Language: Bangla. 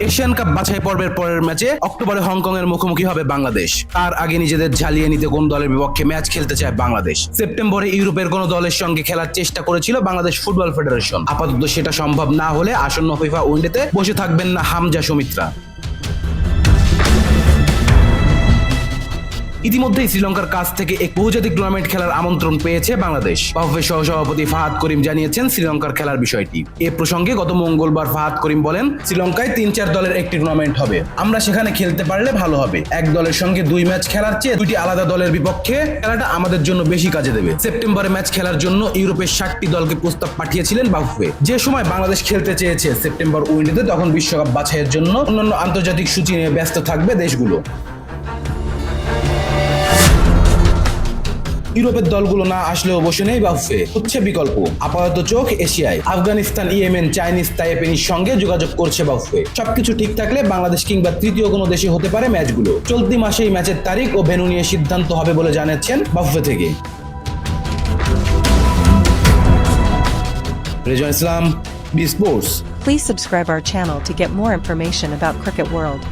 এশিয়ান কাপ বাছাই পর্বের পরের ম্যাচে অক্টোবরে হংকং এর মুখোমুখি হবে বাংলাদেশ। তার আগে নিজেদের ঝালিয়ে নিতে কোন দলের বিপক্ষে ম্যাচ খেলতে চায় বাংলাদেশ? সেপ্টেম্বরে ইউরোপের কোন দলের সঙ্গে খেলার চেষ্টা করেছিল বাংলাদেশ ফুটবল ফেডারেশন। আপাতত সেটা সম্ভব না হলে আসন্ন ফিফা উইন্ডেতে বসে থাকবেন না হামজা সুমিত্রা। ইতিমধ্যেই শ্রীলঙ্কার কাছ থেকে এক বহুজাতিক টুর্নামেন্ট খেলার আমন্ত্রণ পেয়েছে বাংলাদেশ। বাফের সহসভাপতি ফাহাদ করিম জানিয়েছেন শ্রীলঙ্কার খেলার বিষয়টি। এ প্রসঙ্গে গত মঙ্গলবার ফাহাদ করিম বলেন, শ্রীলঙ্কায় তিন চার দলের একটি টুর্নামেন্ট হবে। আমরা সেখানে খেলতে পারলে ভালো হবে। এক দলের সঙ্গে দুই ম্যাচ খেলার চেয়ে দুটি আলাদা দলের বিপক্ষে খেলাটা আমাদের জন্য বেশি কাজে দেবে। সেপ্টেম্বরে ম্যাচ খেলার জন্য ইউরোপের ষাটটি দলকে প্রস্তাব পাঠিয়েছিলেন বাফুফে যে সময় বাংলাদেশ খেলতে চেয়েছে সেপ্টেম্বর উইন্ডোতে তখন বিশ্বকাপ বাছাইয়ের জন্য অন্যান্য আন্তর্জাতিক সূচি নিয়ে ব্যস্ত থাকবে দেশগুলো। ইউরোপের দলগুলো না আসলেও বসে নেই বাফে হচ্ছে বিকল্প। আপাতত চোখ এশিয়ায়। আফগানিস্তান, ইয়েমেন, চাইনিজ, তাইপেনির সঙ্গে যোগাযোগ করছে বাফে সবকিছু ঠিক থাকলে বাংলাদেশ কিংবা তৃতীয় কোনো দেশে হতে পারে ম্যাচগুলো। চলতি মাসেই ম্যাচের তারিখ ও ভেন্যু নিয়ে সিদ্ধান্ত হবে বলে জানাচ্ছেন বাফে থেকে। Rezon Islam, B sports. Please subscribe our channel to get more information about Cricket World.